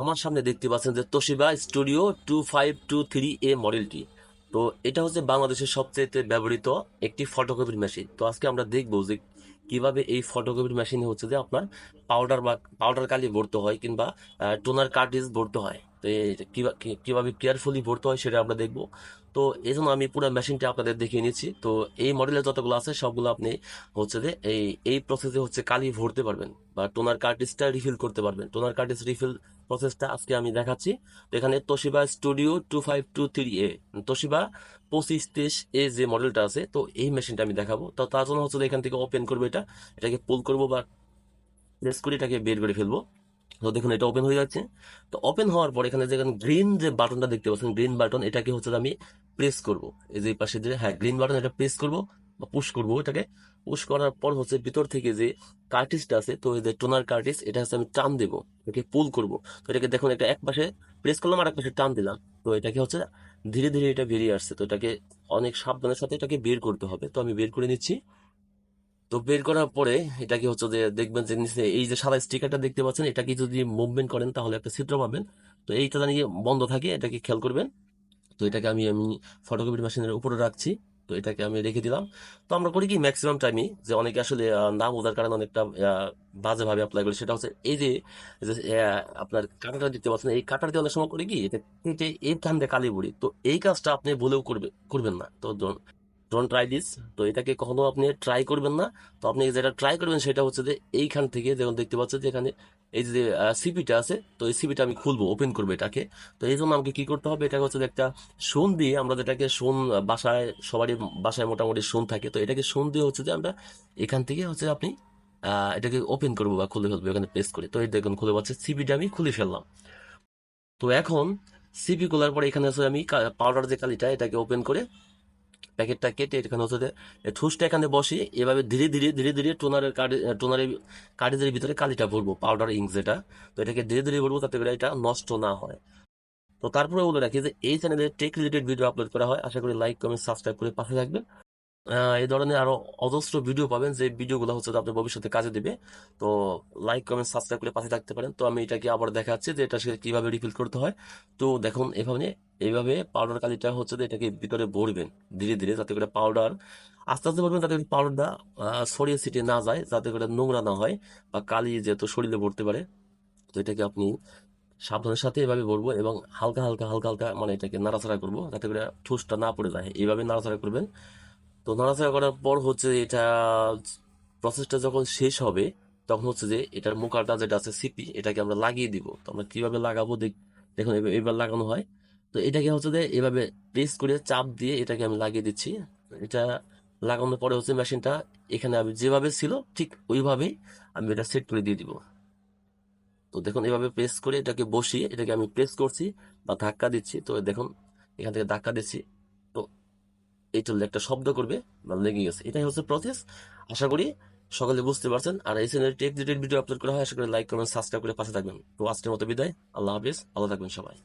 আমার সামনে দেখতে পাচ্ছেন যে Toshiba studio two five two three A মডেলটি তো এটা হচ্ছে বাংলাদেশের সবচেয়ে ব্যবহৃত একটি ফটোকপির মেশিন তো আজকে আমরা দেখব যে কীভাবে এই ফটোকপির মেশিনে হচ্ছে যে আপনার পাউডার বা পাউডার কালি ভরতে হয় কিংবা টোনার কার্টিজ ভরতে হয়। তো কীভাবে কেয়ারফুলি ভরতে হয় সেটা আমরা দেখব। তো এই জন্য আমি পুরো মেশিনটা আপনাদের দেখিয়ে নিচ্ছি। তো এই মডেলের যতগুলো আছে, সবগুলো আপনি হচ্ছে যে এই এই প্রসেসে হচ্ছে কালি ভরতে পারবেন বা টোনার কার্টিজটা রিফিল করতে পারবেন। টোনার কার্টিজ রিফিল প্রসেসটা আজকে আমি দেখাচ্ছি। তো এখানে Toshiba studio two five two three A Toshiba পঁচিশ তেইশ এ যে মডেলটা আছে, তো এই মেশিনটা আমি দেখাবো। তো তার জন্য হচ্ছে এখান থেকে ওপেন করব এটা, এটাকে পুল করব বা প্রেস করে এটাকে বের করে ফেলব। তো দেখুন, এটা ওপেন হয়ে যাচ্ছে। তো ওপেন হওয়ার পর এখানে যেখানে গ্রিন যে বাটনটা দেখতে পাচ্ছেন গ্রিন বাটন এটাকে হচ্ছে আমি প্রেস করব। এই যে পাশে যে হ্যাঁ গ্রিন বাটন এটা প্রেস করব বা পুশ করব এটাকে। পুশ করার পর হচ্ছে ভিতর থেকে যে কার্টিসটা আছে, তো এই যে টোনার কার্টিস এটা হচ্ছে আমি টান দেবো, এটাকে পুল করব। তো এটাকে দেখুন, একটা এক পাশে প্রেস করলাম আর এক পাশে টান দিলাম। তো এটাকে হচ্ছে ধীরে ধীরে এটা বেরিয়ে আসছে। তো এটাকে অনেক সাবধানের সাথে এটাকে বের করতে হবে। তো আমি বের করে নিচ্ছি। তো বের করার পরে এটাকে হচ্ছে যে দেখবেন যে নিচে এই যে সাদা স্টিকারটা দেখতে পাচ্ছেন, এটাকে যদি মুভমেন্ট করেন তাহলে একটা ছিদ্র পাবেন। তো এইটা জানিয়ে বন্ধ থাকে, এটাকে খেয়াল করবেন। তো এটাকে আমি আমি ফটোকপি মেশিনের উপরে রাখছি। তো এটাকে আমি রেখে দিলাম। তো আমরা করি কি ম্যাক্সিমাম টাইমই যে অনেকে আসলে না বোঝার কারণে অনেকটা বাজেভাবে অ্যাপ্লাই করি। সেটা হচ্ছে এই যে আপনার কাটাটা দিতে পারছেন এই কাটার দিয়ে অনেক সময় করি কি এটা কেটে এই কান্দে কালি তো এই কাজটা আপনি ভুলেও করবে, করবেন না। তো ডোন্ট ট্রাই দিস তো এটাকে কখনো আপনি ট্রাই করবেন না। তো আপনি যেটা ট্রাই করবেন সেটা হচ্ছে যে এইখান থেকে যেমন দেখতে পাচ্ছেন যে এখানে এই যে সিপিটা আছে, তো এই সিপিটা আমি খুলবো ওপেন করব এটাকে। তো এই জন্য আমাকে কি করতে হবে? এটা হচ্ছে একটা সোন দিয়ে আমরা যেটাকে সোন বাসায়, সবারই বাসায় মোটামুটি সোন থাকে। তো এটাকে সোন দিয়ে হচ্ছে যে আমরা এখান থেকে হচ্ছে আপনি এটাকে ওপেন করব বা খুলে ফেলব, এখানে প্রেস করে। তো এই দেখুন, খুলে পাচ্ছে সিপিটা আমি খুলে ফেললাম। তো এখন সিপি খোলার পরে এখানে হচ্ছে আমি পাউডার যে কালিটা, এটাকে ওপেন করে প্যাকেটটা কেটে এখানে হচ্ছে ঠুসটা এখানে বসিয়ে এভাবে ধীরে ধীরে ধীরে ধীরে টোনারের কার্ড টোনারের কার্ডের ভিতরে কালিটা ভরবো পাউডার ইঙ্ক যেটা। তো এটাকে ধীরে ধীরে ভরবো তাতে করে এটা নষ্ট না হয়। তো তারপরে বলে রাখি যে, এই চ্যানেলে টেক রিলেটেড ভিডিও আপলোড করা হয়। আশা করি লাইক কমেন্ট সাবস্ক্রাইব করে পাশে থাকবেন। এই ধরনের আরও অজস্র ভিডিও পাবেন, যে ভিডিওগুলো হচ্ছে আপনার ভবিষ্যতে কাজে দেবে। তো লাইক কমেন্ট সাবস্ক্রাইব করে পাশে থাকতে পারেন। তো আমি এটাকে আবার দেখাচ্ছি যে এটা কীভাবে রিফিল করতে হয়। তো দেখুন, এভাবে এইভাবে পাউডার কালিটা হচ্ছে যে এটাকে ভিতরে ভরবেন, ধীরে ধীরে যাতে করে পাউডার আস্তে আস্তে ভরবেন যাতে করে পাউডারটা ছড়িয়ে ছিটিয়ে না যায়, যাতে করে নোংরা না হয় বা কালি যেহেতু শরীরে ভরতে পারে, তো এটাকে আপনি সাবধানের সাথে এভাবে ভরবো এবং হালকা হালকা হালকা হালকা মানে এটাকে নাড়াচাড়া করব যাতে করে ঠুসটা না পড়ে যায়। এইভাবে নাড়াচাড়া করবেন। তো নাড়াচাড়া করার পর হচ্ছে এটা প্রসেসটা যখন শেষ হবে, তখন হচ্ছে যে এটার মুখাটা যেটা আছে, সিপি, এটাকে আমরা লাগিয়ে দিব। তো আমরা কীভাবে লাগাবো দেখ, দেখুন এবার লাগানো হয়। তো এটাকে হচ্ছে যে এভাবে প্রেস করে চাপ দিয়ে এটাকে আমি লাগিয়ে দিচ্ছি। এটা লাগানোর পরে হচ্ছে মেশিনটা এখানে আমি যেভাবে ছিল ঠিক ওইভাবেই আমি এটা সেট করে দিয়ে দিব। তো দেখুন এভাবে প্রেস করে এটাকে বসিয়ে এটাকে আমি প্রেস করছি বা ধাক্কা দিচ্ছি। তো দেখুন এখান থেকে ধাক্কা দিচ্ছি। তো এই চললে একটা শব্দ করবে বা লেগে গেছে। এটাই হচ্ছে প্রসেস আশা করি সকলে বুঝতে পারছেন। আর এই চ্যানেলে টেক ভিডিও আপলোড করা হয়, আশা করি লাইক কমেন্ট সাবস্ক্রাইব করে পাশে থাকবেন। তো আজকের মতো বিদায়। আল্লাহ হাফিজ। ভালো থাকবেন সবাই।